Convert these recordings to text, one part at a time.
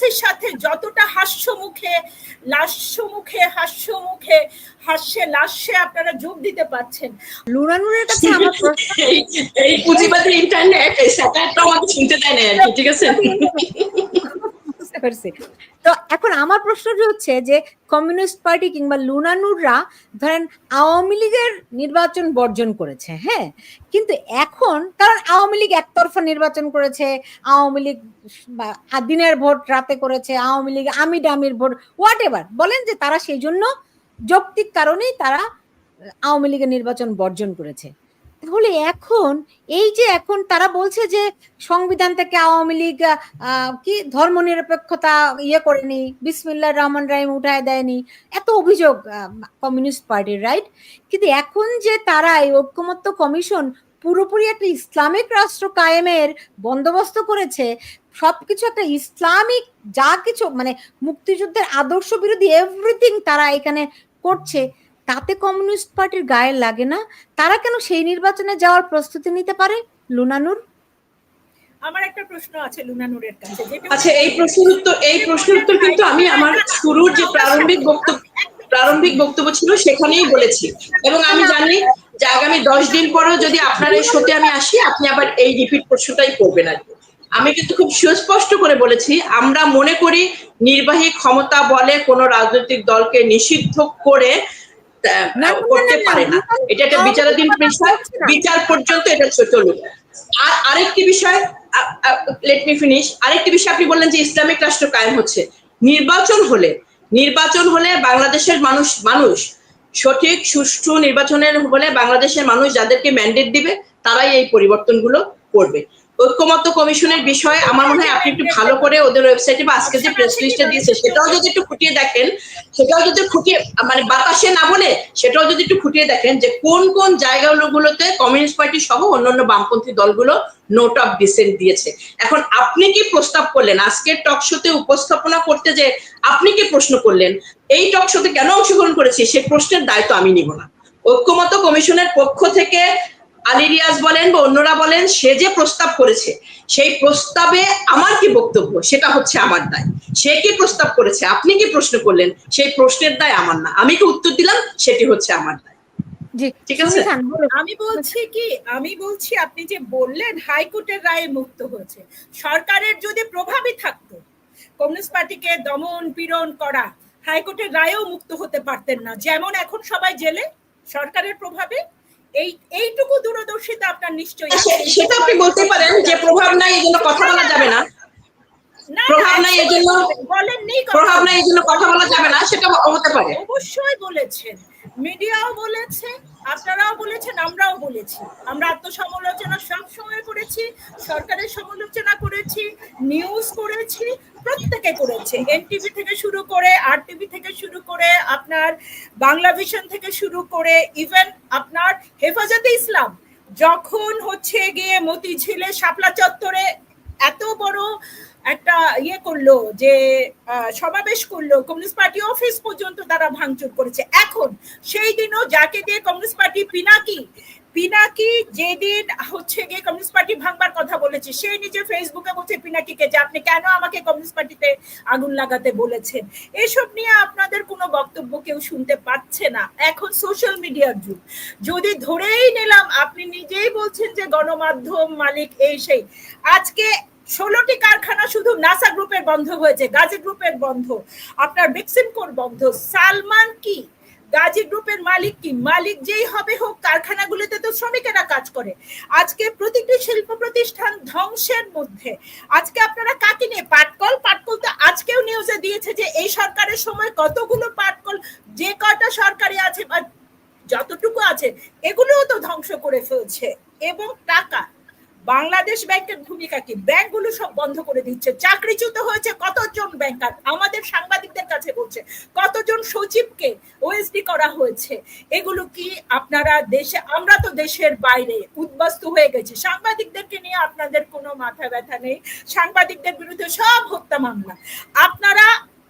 ডিসকারেন্সির সাথে যতটা হাস্য মুখে লাস্য মুখে হাস্য মুখে হাস্যে লাস্যে আপনারা যোগ দিতে পারছেন। লুনানুরের কাছে আমার প্রশ্ন এই এই পুঁজিবাদী ইন্টারনেট এই স্যাটারটা আমাকে শুনতে দেয় না আর কি ঠিক আছে? বুঝতে পারছি। তো এখন আমার প্রশ্নটি হচ্ছে যে, কমিউনিস্ট পার্টি কিংবা লুনানুররা ধরেন আওয়ামী লীগের নির্বাচন বর্জন করেছে হ্যাঁ? কিন্তু এখন কারণ আওয়ামী লীগ একতরফা নির্বাচন করেছে, আওয়ামী লীগ দিনের ভোট রাতে করেছে, আওয়ামী লীগ আমি ডামির ভোট হোয়াট এভার বলেন যে তারা সেই জন্য যৌক্তিক কারণেই তারা আওয়ামী লীগের নির্বাচন বর্জন করেছে। তাহলে এখন, এই যে এখন তারা বলছে যে সংবিধান থেকে আওয়ামী লীগ কি ধর্ম নিরপেক্ষতা ইয়ে করেনি, বিসমিল্লাহ রহমান রাহিম উঠায় দেয়নি, এত অভিযোগ কমিউনিস্ট পার্টির রাইট কিন্তু এখন যে তারা এই ঐক্যমত্য কমিশন পুরোপুরি একটা ইসলামিক রাষ্ট্র কায়েমের বন্দোবস্ত করেছে, সবকিছু একটা ইসলামিক যা কিছু মানে মুক্তিযুদ্ধের আদর্শ বিরোধী এভরিথিং তারা এখানে করছে তাতে কমিউনিস্ট পার্টির গায়ে লাগে না। তারা কেন সেই নির্বাচনে যাওয়ার প্রস্তুতি নিতে পারে? লুনানুর আমার একটা প্রশ্ন আছে লুনানুরের কাছে আচ্ছা এই প্রশ্নের উত্তর এই প্রশ্নের উত্তর কিন্তু আমি আমার শুরুর যে প্রারম্ভিক বক্তব্য প্রারম্ভিক বক্তব্য ছিল সেখানেই বলেছি। এবং আমি জানি যে আগামী দশ দিন পরেও যদি আপনার এই শোতে আমি আসি আপনি আবার এই রিপিট প্রশ্নটাই করবেন আর কি। আমি কিন্তু খুব সুস্পষ্ট করে বলেছি আমরা মনে করি নির্বাহী ক্ষমতা বলে কোনো রাজনৈতিক দলকে নিষিদ্ধ করে করতে পারে না। এটা একটা বিচারাধীন বিষয়। বিচার পর্যন্ত এটা চলুক আর আরেকটি বিষয় লেট মি ফিনিশ আরেকটি বিষয় আপনি বললেন যে ইসলামিক রাষ্ট্র কায়েম হচ্ছে। নির্বাচন হলে নির্বাচন হলে বাংলাদেশের মানুষ মানুষ সঠিক সুষ্ঠু নির্বাচনের হলে বাংলাদেশের মানুষ যাদেরকে ম্যান্ডেট দিবে তারাই এই পরিবর্তনগুলো করবে। ঐক্যমত্য কমিশনের বিষয়ে আমার মনে হয় আপনি একটু ভালো করে ওদের ওয়েবসাইটে বা আজকে যে প্রেস লিস্টে দিয়েছে, সেটাও যদি একটু খুঁটিয়ে দেখেন, সেটাও যদি খুঁটিয়ে মানে বাতাসে না বলে, সেটাও যদি একটু খুঁটিয়ে দেখেন যে কোন কোন জায়গাগুলোতে কমিউনিস্ট পার্টি সহ অন্যান্য বামপন্থী দলগুলো নোট অফ ডিসেন্ট দিয়েছে। এখন আপনি কি প্রস্তাব করলেন? আজকের টক শোতে উপস্থাপনা করতে যে আপনি কি প্রশ্ন করলেন? এই টক শোতে কেন অংশগ্রহণ করেছি? সেই প্রশ্নের দায়িত্ব আমি নিব না। ঐক্যমত কমিশনের পক্ষ থেকে আলী রিয়াজ বলেন বা অন্যরা বলেন সে যে প্রস্তাব করেছে সেই প্রস্তাবে আমার কি বক্তব্য? সেটা হচ্ছে আমার দায়। সে কি প্রস্তাব করেছে? আপনি কি প্রশ্ন করলেন? সেই প্রশ্নের দায় আমার না। আমি কি উত্তর দিলাম? সেটি হচ্ছে আমার দায়। ঠিক আছে। বলুন। আমি বলছি কি আমি বলছি আপনি যে বললেন হাইকোর্টের রায়ে মুক্ত হয়েছে। সরকারের যদি প্রভাবই থাকতো কমিউনিস্ট পার্টিকে দমন পীড়ন করা হাইকোর্টের রায়েও মুক্ত হতে পারতেন না। যেমন এখন সবাই জেলে সরকারের প্রভাবে এই এইটুকু দূরদর্শিতা আপনার নিশ্চয়ই সেটা আপনি বলতে পারেন যে প্রভাব নাই এই জন্য কথা বলা যাবে না। না, প্রভাব নাই এই জন্য- বলেননি প্রভাব নাই এই জন্য কথা বলা যাবে না সেটা হতে পারে। অবশ্যই বলেছেন। মিডিয়াও বলেছে আপনারাও বলেছেন আমরাও বলেছি। আমরা আত্মসমালোচনা সব সময় করেছি সরকারের সমালোচনা করেছি নিউজ করেছি প্রত্যেকে করেছে। এনটিভি থেকে শুরু করে আর টিভি থেকে শুরু করে আপনার বাংলা ভিশন থেকে শুরু করে ইভেন আপনার হেফাজতে ইসলাম, যখন হচ্ছে গিয়ে মতিঝিলে শাপলা চত্বরে এত বড় একটা ইয়ে করল যে সমাবেশ করল, কমিউনিস্ট পার্টি অফিস পর্যন্ত তারা ভাঙচুর করেছে। এখন সেই দিনও যাকে দিয়ে কমিউনিস্ট পার্টি পিনাকি পিনাকি যেদিন হচ্ছে গিয়ে কমিউনিস্ট পার্টি ভাঙবার কথা বলেছে সে নিজে ফেসবুকে বলছে, পিনাকিকে যে আপনি কেন আমাকে কমিউনিস্ট পার্টিতে আগুন লাগাতে বলেছেন? এসব নিয়ে আপনাদের কোনো বক্তব্য কেউ শুনতে পাচ্ছে না। এখন সোশ্যাল মিডিয়ার যুগ। যদি ধরেই নিলাম, আপনি নিজেই বলছেন যে গণমাধ্যম মালিক এই সেই। আজকে ষোলোটি কারখানা শুধু নাসা গ্রুপের বন্ধ হয়েছে, গাজী গ্রুপের বন্ধ। আপনার বেক্সিমকোর বন্ধ। সালমান কি গাজী গ্রুপের মালিক কি? মালিক যেই হবে হোক, কারখানাগুলোতে তো শ্রমিকেরা কাজ করে। আজকে প্রতিটি শিল্প প্রতিষ্ঠান ধ্বংসের মধ্যে। আজকে আপনারা কাকে নিয়ে? পাটকল? পাটকল তো আজকেও নিউজে দিয়েছে যে, এই সরকারের সময় কতগুলো পাটকল, যে কয়টা সরকারি আছে বা যতটুকু আছে, এগুলোও তো ধ্বংস করে ফেলছে। এবং টাকা বাংলাদেশ ব্যাংকের ভূমিকা কি? ব্যাংকগুলো সব বন্ধ করে দিচ্ছে। চাকরিচ্যুত হয়েছে কতজন ব্যাংকার? আমাদের সাংবাদিকদের কাছে বলছে, কতজন সচিবকে ওএসডি করা হয়েছে? এগুলো কি আপনারা দেশে, আমরা তো দেশের বাইরে উদ্বাস্তু হয়ে গেছি। সাংবাদিকদেরকে নিয়ে আপনাদের কোনো মাথা ব্যথা নেই। সাংবাদিকদের বিরুদ্ধে সব হত্যা মামলা। আপনারা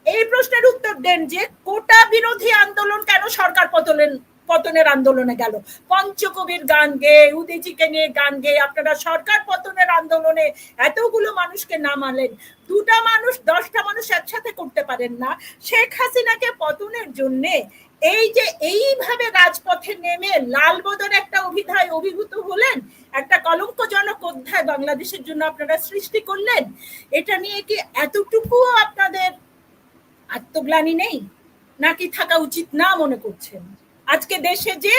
এই প্রশ্নের উত্তর দেন যে কোটা বিরোধী আন্দোলন কেন সরকার পতনের পতনের আন্দোলনে গেল। পঞ্চকবির গান গেয়ে উদিজিকে নিয়ে গান গেয়ে আপনারা সরকার পতনের আন্দোলনে এতগুলো মানুষকে নামালেন। দুটা মানুষ, দশটা মানুষ একসাথে করতে পারেন না। শেখ হাসিনাকে পতনের জন্যে এই যে এইভাবে রাজপথে নেমে লাল বদর একটা অভিধায় অভিভূত হলেন, একটা কলঙ্কজনক অধ্যায় বাংলাদেশের জন্য আপনারা সৃষ্টি করলেন, এটা নিয়ে কি এতটুকুও আপনাদের আত্মগ্লানি নেই? নাকি থাকা উচিত না মনে করছেন? আজকে দেশে যে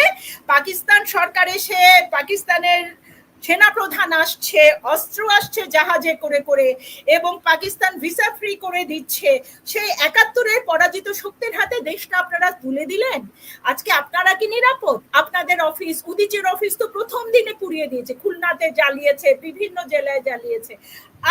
পাকিস্তান সরকার এসে পাকিস্তানের সেনা প্রধান আসছে, অস্ত্র আসছে, জাহাজে করে করে, এবং পাকিস্তান ভিসা ফ্রি করে দিচ্ছে। সেই একাত্তরের পরাজিত শক্তির হাতে দেশটা আপনারা তুলে দিলেন? আজকে আপনারা কি নিরাপদ? আপনাদের অফিস, উদিচের অফিস তো প্রথম দিনে পুড়িয়ে দিয়েছে, খুলনাতে জ্বালিয়েছে, বিভিন্ন জেলায় জ্বালিয়েছে।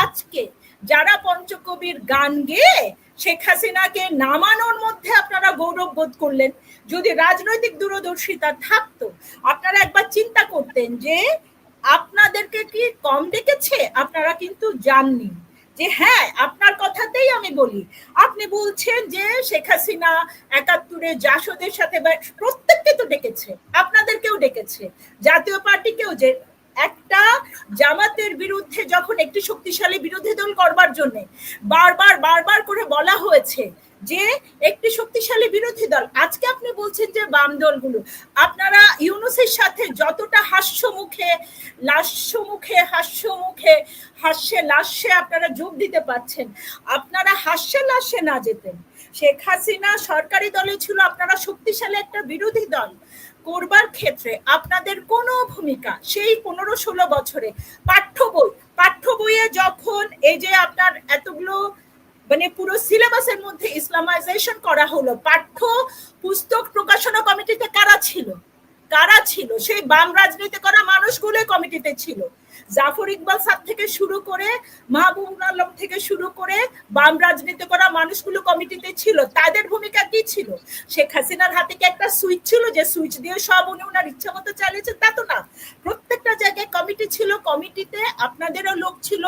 আজকে যারা পঞ্চকবির গান গেয়ে শেখ হাসিনাকে নামানোর মধ্যে আপনারা গৌরব বোধ করলেন। যদি রাজনৈতিক দূরদর্শিতা থাকতো, আপনারা একবার চিন্তা করতেন যে আপনাদেরকে কি কম ডেকেছে? আপনারা কিন্তু জাননি। যে হ্যাঁ আপনার কথাতেই আমি বলি। আপনি বলছেন যে শেখ হাসিনা একাত্তরে জাসদের সাথে প্রত্যেককে তো ডেকেছে। আপনাদেরকেও ডেকেছে। জাতীয় পার্টিকেও যে একটা জামাতের বিরুদ্ধে যখন একটি শক্তিশালী বিরোধী দল করবার জন্য বারবার বারবার করে বলা হয়েছে যে একটি শক্তিশালী বিরোধী দল, আজকে আপনি বলছেন যে বাম দলগুলো, আপনারা ইউনুসের সাথে যতটা হাস্য মুখে লাস্য মুখে হাস্য মুখে হাস্যে লাস্যে আপনারা যোগ দিতে পারছেন, আপনারা হাস্যে লাস্যে না যেতেন। শেখ হাসিনা সরকারি দলে ছিল, আপনারা শক্তিশালী একটা বিরোধী দল। করবার ক্ষেত্রে আপনাদের কোনো ভূমিকা সেই পনেরো ষোলো বছরে পাঠ্য বই, পাঠ্য বইয়ে যখন এই যে আপনার এতগুলো মানে পুরো সিলেবাসের মধ্যে ইসলামাইজেশন করা হলো, পাঠ্য পুস্তক প্রকাশনা কমিটিতে কারা ছিল? কারা ছিল? সেই বাম রাজনীতি করা মানুষগুলোই কমিটিতে ছিল। জাফর ইকবাল সাহ থেকে শুরু করে মাহবুবুল আলম থেকে শুরু করে বাম রাজনীতি করা মানুষগুলো কমিটিতে ছিল। তাদের ভূমিকা কি ছিল? শেখ হাসিনার হাতে কি একটা সুইচ ছিল যে সুইচ দিয়ে সব উনি ওনার ইচ্ছা মতো চালিয়েছে? তা তো না। প্রত্যেকটা জায়গায় কমিটি ছিল। কমিটিতে আপনাদেরও লোক ছিল।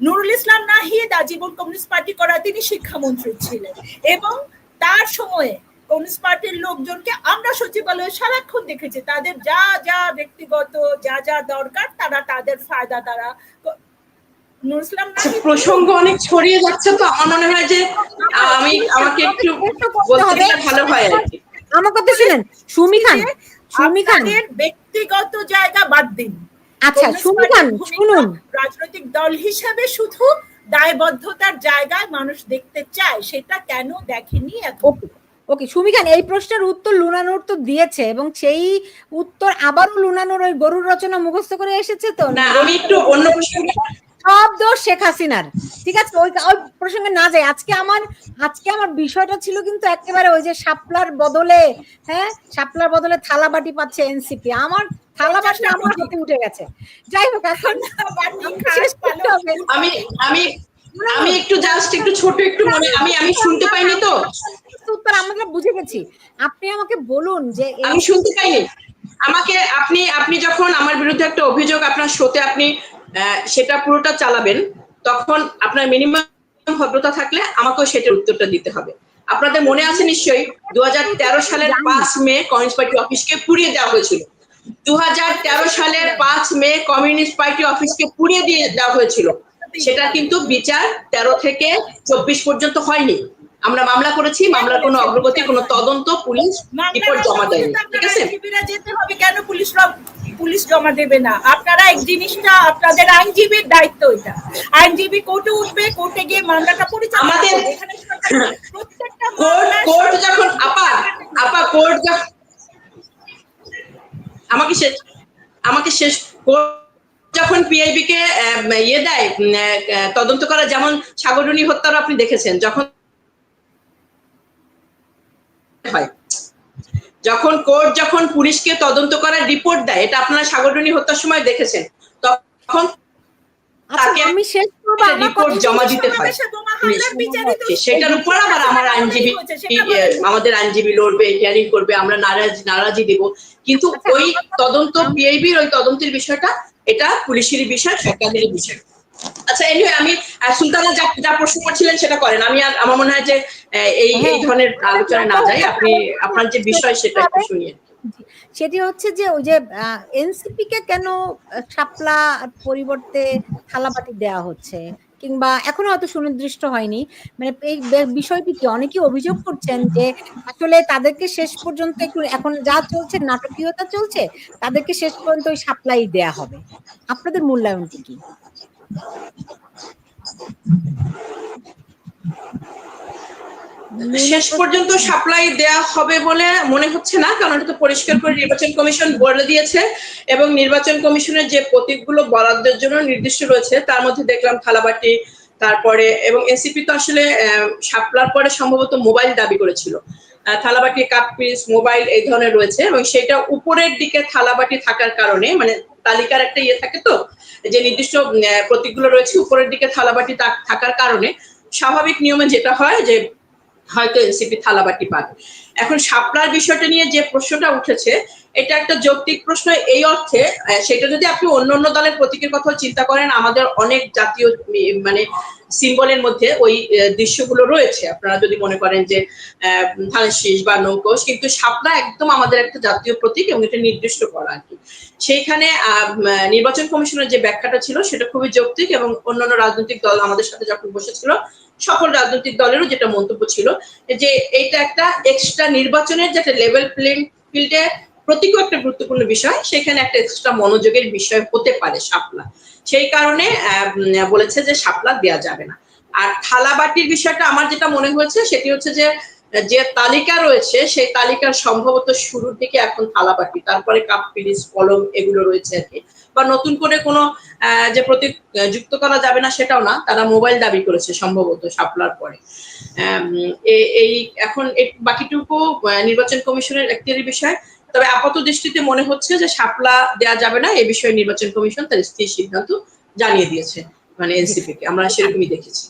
নুরুল ইসলাম নাহিদ, আজীবন কমিউনিস্ট পার্টি করা তিনি শিক্ষামন্ত্রী ছিলেন। এবং তার সময়ে কমিউনিস্ট পার্টির লোকজনকে আমরা সচিবালয়ে সারাক্ষণ দেখেছি। তাদের যা যা ব্যক্তিগত যা যা দরকার তারা তাদের ফায়দা তারা ইসলাম আচ্ছা, প্রসঙ্গ অনেক ছড়িয়ে যাচ্ছে তো আমার মনে হয় যে আমি আমাকে একটু বলতে ভালো হয় আর কি। আমার কথা শুনেন সুমি খান সুমি খান। ব্যক্তিগত জায়গা বাদ দিন। আচ্ছা সুমি খান শুনুন। রাজনৈতিক দল হিসেবে শুধু দায়বদ্ধতার জায়গায় মানুষ দেখতে চায় সেটা কেন দেখেনি এখন ওকে সুমিখান এই প্রশ্নের উত্তর লুনানুর তো দিয়েছে এবং সেই উত্তর আবারও লুনানোর ওই গরুর রচনা মুখস্থ করে এসেছে তো? না আমি একটু অন্য সব দোষ শেখ হাসিনার। ঠিক আছে ওই ওই প্রসঙ্গে না যাই। আজকে আমার আজকে আমার বিষয়টা ছিল কিন্তু একেবারে ওই যে শাপলার বদলে হ্যাঁ? শাপলার বদলে থালা বাটি পাচ্ছে এনসিপি। আমার থালা বাটি আমার হাতে উঠে গেছে। যাই হোক এখন। আমি আমি আমি একটু জাস্ট একটু ছোট একটু মনে আমি আমি শুনতে পাইনি তো। উত্তর আমরা বুঝে গেছি। আপনি আমাকে বলুন যে আমি শুনতে পাইনি। আমাকে আপনি আপনি যখন আমার বিরুদ্ধে একটা অভিযোগ আপনার শোতে আপনি সেটা পুরোটা চালাবেন তখন আপনার মিনিমাম ভদ্রতা থাকলে আমাকেও সেটার উত্তরটা দিতে হবে। আপনাদের মনে আছে নিশ্চয়ই দু হাজার তেরো সালের পাঁচ মে কমিউনিস্ট পার্টি অফিসকে পুড়িয়ে দেওয়া হয়েছিল। দু হাজার তেরো সালের পাঁচ মে কমিউনিস্ট পার্টি অফিসকে পুড়িয়ে দিয়ে দেওয়া হয়েছিল। সেটা কিন্তু বিচার তেরো থেকে চব্বিশ পর্যন্ত হয়নি। আমরা মামলা করেছি মামলার কোনো অগ্রগতি কোনো তদন্ত পুলিশ রিপোর্ট জমা দেয়নি ঠিক আছে? যেতে হবে কেন? পুলিশরা পুলিশ জমা দেবে না। আপনারা এই জিনিসটা আপনাদের আইনজীবীর দায়িত্ব এটা। আইনজীবী কোর্টে উঠবে কোর্টে গিয়ে মামলাটা পরিচালনা আমাদের- প্রত্যেকটা কোর্ট কোর্ট যখন আপা আপা কোর্ট আমাকে শেষ আমাকে শেষ কোর্ট যখন পিআইবি কে ইয়ে দেয় তদন্ত করা যেমন সাগরুনি হত্যার আপনি দেখেছেন যখন হয় যখন কোর্ট যখন পুলিশকে তদন্ত করার রিপোর্ট দেয় এটা আপনারা সাগরুনি হত্যার সময় দেখেছেন তখন আচ্ছা তাকে আমি শেষ একটা রিপোর্ট জমা দিতে হয় সেটার উপর আবার আমার আইনজীবী আমাদের আইনজীবী লড়বে হিয়ারিং করবে আমরা নারাজ নারাজি দেব। কিন্তু আচ্ছা, ওই তদন্ত পিআইবির ওই তদন্তের বিষয়টা এটা পুলিশেরই বিষয় সরকারেরই বিষয়। আচ্ছা এনিওয়ে আমি সুলতানা যা যা প্রশ্ন করছিলেন সেটা করেন। আমি আমার মনে হয় যে এই এই হ্যাঁ। ধরনের আলোচনা না যায়। আপনি আপনার যে বিষয় সেটা একটু শুনিয়ে সেটি হচ্ছে যে ওই যে এনসিপি কে কেন শাপলা পরিবর্তে থালাবাটি দেওয়া হচ্ছে? কিংবা এখনও হয়তো সুনির্দিষ্ট হয়নি। মানে এই বিষয়টি কি অনেকে অভিযোগ করছেন যে আসলে তাদেরকে শেষ পর্যন্ত একটু এখন যা চলছে নাটকীয়তা চলছে তাদেরকে শেষ পর্যন্ত ওই সাপ্লাই দেয়া হবে। আপনাদের মূল্যায়নটি কি? শেষ পর্যন্ত সাপ্লাই দেয়া হবে বলে মনে হচ্ছে না কারণ এটা তো পরিষ্কার করে নির্বাচন কমিশন বলে দিয়েছে এবং নির্বাচন কমিশনের যে প্রতীকগুলো বরাদ্দের জন্য নির্দিষ্ট রয়েছে তার মধ্যে দেখলাম থালাবাটি তারপরে এবং এসিপি তো আসলে আহ, শাপলার পরে সম্ভবত মোবাইল দাবি করেছিল। থালাবাটি কাপ পিস মোবাইল এই ধরনের রয়েছে এবং সেটা উপরের দিকে থালাবাটি থাকার কারণে মানে তালিকার একটা ইয়ে থাকে তো, যে নির্দিষ্ট প্রতীকগুলো রয়েছে, উপরের দিকে থালাবাটি থাকার কারণে স্বাভাবিক নিয়মে যেটা হয় যে হয়তো এনসিপি থালাবাটি পাবে। এখন শাপলার বিষয়টা নিয়ে যে প্রশ্নটা উঠেছে, এটা একটা যৌক্তিক প্রশ্ন এই অর্থে সেটা যদি আপনি অন্য অন্য দলের প্রতীকের কথা চিন্তা করেন, আমাদের অনেক জাতীয় মানে সিম্বলের মধ্যে ওই দৃশ্যগুলো রয়েছে। আপনারা যদি মনে করেন যে ধানের বা নৌকোশ কিন্তু শাপলা একদম আমাদের একটা জাতীয় প্রতীক এবং এটা নির্দিষ্ট করা আর কি। সেইখানে নির্বাচন কমিশনের যে ব্যাখ্যাটা ছিল, সেটা খুবই যৌক্তিক এবং অন্যান্য রাজনৈতিক দল আমাদের সাথে যখন বসেছিল, সকল রাজনৈতিক দলেরও যেটা মন্তব্য ছিল, যে এইটা একটা এক্সট্রা নির্বাচনের যেটা লেভেল প্লেইং ফিল্ডে প্রতীকও একটা গুরুত্বপূর্ণ বিষয়। সেখানে একটা এক্সট্রা মনোযোগের বিষয় হতে পারে শাপলা। সেই কারণে বলেছে যে শাপলা দেওয়া যাবে না। আর থালাবাটির বিষয়টা আমার যেটা মনে হয়েছে, সেটি হচ্ছে যে যে তালিকা রয়েছে, সেই তালিকার সম্ভবত শুরুর দিকে এখন থালাবাটি তারপরে কাপ পিরিস কলম এগুলো রয়েছে আর কি। বা নতুন করে কোনো যে প্রতীক যুক্ত করা যাবে না সেটাও না, তারা মোবাইল দাবি করেছে সম্ভবত সাপলার পরে। এই এখন বাকিটুকু নির্বাচন কমিশনের একটি বিষয়। তবে আপাত দৃষ্টিতে মনে হচ্ছে যে সাপলা দেওয়া যাবে না, এ বিষয়ে নির্বাচন কমিশন তার স্থির সিদ্ধান্ত জানিয়ে দিয়েছে মানে এনসিপি কে আমরা সেরকমই দেখেছি।